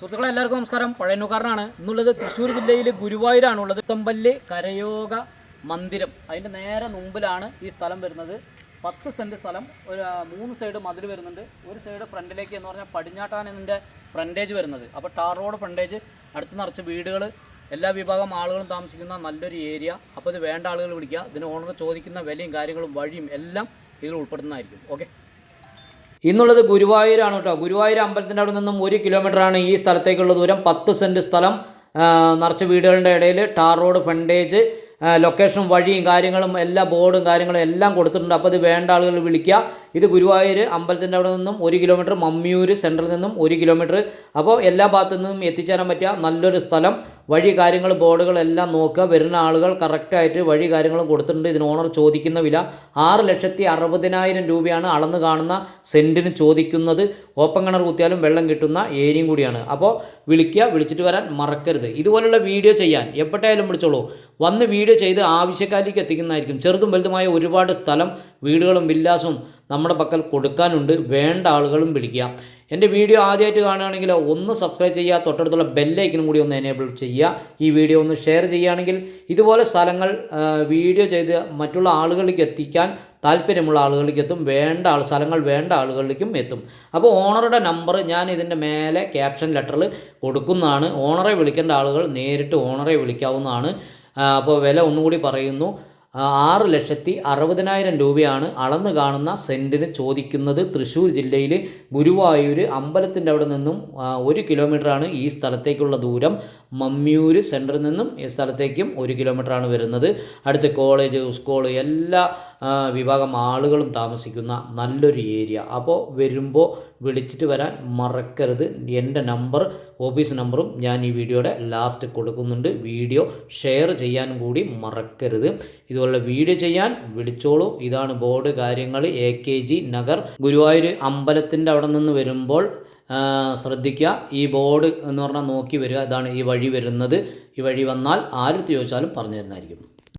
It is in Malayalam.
സുഹൃത്തുക്കളെ എല്ലാവർക്കും നമസ്കാരം. പഴയനുകാരനാണ് ഇന്നുള്ളത് തൃശ്ശൂർ ജില്ലയിലെ ഗുരുവായൂരാണുള്ളത്. തമ്പല്ല് കരയോഗ മന്ദിരം. അതിന്റെ നേരെ മുമ്പിലാണ് ഈ സ്ഥലം വരുന്നത്. പത്ത് സെന്റ് സ്ഥലം. ഒരു മൂന്ന് സൈഡ് മതിൽ വരുന്നുണ്ട്. ഒരു സൈഡ് ഫ്രണ്ടിലേക്ക് എന്ന് പറഞ്ഞാൽ പടിഞ്ഞാട്ടാണ് ഫ്രണ്ടേജ് വരുന്നത്. അപ്പോൾ ടാർ റോഡ് ഫ്രണ്ടേജ് അടുത്ത് നിറച്ച് വീടുകൾ എല്ലാ വിഭാഗം ആളുകളും താമസിക്കുന്ന നല്ലൊരു ഏരിയ അപ്പോൾ ഇത് വേണ്ട ആളുകൾ വിളിക്കുക. ഇതിന് ഓണർ ചോദിക്കുന്ന വിലയും കാര്യങ്ങളും വഴിയും എല്ലാം ഇതിൽ ഉൾപ്പെടുന്നതായിരിക്കും. ഓക്കെ ഇന്നുള്ളത് ഗുരുവായൂരാണ് കേട്ടോ. ഗുരുവായൂർ അമ്പലത്തിന്റെ അവിടെ നിന്നും ഒരു കിലോമീറ്ററാണ് ഈ സ്ഥലത്തേക്കുള്ള ദൂരം. പത്ത് സെന്റ് സ്ഥലം നിറച്ച് വീടുകളുടെ ഇടയിൽ ടാർ റോഡ് ഫണ്ടേജ് ലൊക്കേഷനും വഴിയും കാര്യങ്ങളും എല്ലാ ബോർഡും കാര്യങ്ങളും എല്ലാം കൊടുത്തിട്ടുണ്ട്. അപ്പോൾ ഇത് വേണ്ട ആളുകൾ വിളിക്കുക. ഇത് ഗുരുവായൂർ അമ്പലത്തിന്റെ അവിടെ നിന്നും ഒരു കിലോമീറ്റർ മമ്മിയൂർ സെന്ററിൽ നിന്നും ഒരു കിലോമീറ്റർ. അപ്പോൾ എല്ലാ ഭാഗത്തു നിന്നും എത്തിച്ചേരാൻ പറ്റിയ നല്ലൊരു സ്ഥലം. വഴി കാര്യങ്ങൾ ബോർഡുകളെല്ലാം നോക്കുക. വരുന്ന ആളുകൾ കറക്റ്റായിട്ട് വഴി കാര്യങ്ങളും കൊടുത്തിട്ടുണ്ട്. ഇതിന് ഓണർ ചോദിക്കുന്ന വില ആറ് ലക്ഷത്തി അറുപതിനായിരം രൂപയാണ് അളന്ന് കാണുന്ന സെന്റിന് ചോദിക്കുന്നത്. ഓപ്പൺ കിണർ കുത്തിയാലും വെള്ളം കിട്ടുന്ന ഏരിയയും കൂടിയാണ്. അപ്പോൾ വിളിക്കുക വിളിച്ചിട്ട് വരാൻ മറക്കരുത്. ഇതുപോലുള്ള വീഡിയോ ചെയ്യാൻ എപ്പോഴായാലും വിളിച്ചോളൂ. വന്ന് വീഡിയോ ചെയ്ത് ആവശ്യക്കാരിലേക്ക് എത്തിക്കുന്നതായിരിക്കും. ചെറുതും വലുതുമായ ഒരുപാട് സ്ഥലം വീടുകളും വില്ലാസും നമ്മുടെ പക്കൽ കൊടുക്കാനുണ്ട്. വേണ്ട ആളുകളും വിളിക്കുക. എന്റെ വീഡിയോ ആദ്യമായിട്ട് കാണുകയാണെങ്കിൽ ഒന്ന് സബ്സ്ക്രൈബ് ചെയ്യുക. തൊട്ടടുത്തുള്ള ബെല്ലൈക്കനും കൂടി ഒന്ന് എനേബിൾ ചെയ്യുക. ഈ വീഡിയോ ഒന്ന് ഷെയർ ചെയ്യുകയാണെങ്കിൽ ഇതുപോലെ സ്ഥലങ്ങൾ വീഡിയോ ചെയ്ത് മറ്റുള്ള ആളുകളിലേക്ക് എത്തിക്കാൻ താല്പര്യമുള്ള ആളുകളിലേക്ക് എത്തും. വേണ്ട ആൾ സ്ഥലങ്ങൾ വേണ്ട ആളുകളിലേക്കും എത്തും. അപ്പോൾ ഓണറുടെ നമ്പർ ഞാൻ ഇതിന്റെ മേലെ ക്യാപ്ഷൻ ലെറ്ററിൽ കൊടുക്കുന്നതാണ്. ഓണറെ വിളിക്കേണ്ട ആളുകൾ നേരിട്ട് ഓണറെ വിളിക്കാവുന്നതാണ്. അപ്പോൾ വില ഒന്നുകൂടി പറയുന്നു. ആറ് ലക്ഷത്തി അറുപതിനായിരം രൂപയാണ് അളന്ന് കാണുന്ന സെന്റിന് ചോദിക്കുന്നത്. തൃശ്ശൂർ ജില്ലയിൽ ഗുരുവായൂർ അമ്പലത്തിന്റെ അവിടെ നിന്നും ഒരു കിലോമീറ്ററാണ് ഈ സ്ഥലത്തേക്കുള്ള ദൂരം. മമ്മിയൂർ സെന്ററിൽ നിന്നും ഈ സ്ഥലത്തേക്കും ഒരു കിലോമീറ്ററാണ് വരുന്നത്. അടുത്ത് കോളേജ് സ്കൂൾ എല്ലാ വിഭാഗം ആളുകളും താമസിക്കുന്ന നല്ലൊരു ഏരിയ. അപ്പോൾ വരുമ്പോൾ വിളിച്ചിട്ട് വരാൻ മറക്കരുത്. എന്റെ നമ്പർ ഓഫീസ് നമ്പറും ഞാൻ ഈ വീഡിയോയുടെ ലാസ്റ്റ് കൊടുക്കുന്നുണ്ട്. വീഡിയോ ഷെയർ ചെയ്യാനും കൂടി മറക്കരുത്. ഇതുപോലെ വീഡിയോ ചെയ്യാൻ വിളിച്ചോളൂ. ഇതാണ് ബോർഡ് കാര്യങ്ങൾ A K G Nagar Guruvayur അമ്പലത്തിന്റെ അവിടെ നിന്ന് വരുമ്പോൾ ശ്രദ്ധിക്കുക. ഈ ബോർഡ് എന്ന് പറഞ്ഞാൽ നോക്കി വരിക. ഇതാണ് ഈ വഴി വരുന്നത്. ഈ വഴി വന്നാൽ ആരും ചോദിച്ചാലും പറഞ്ഞു തരുന്നതായിരിക്കും.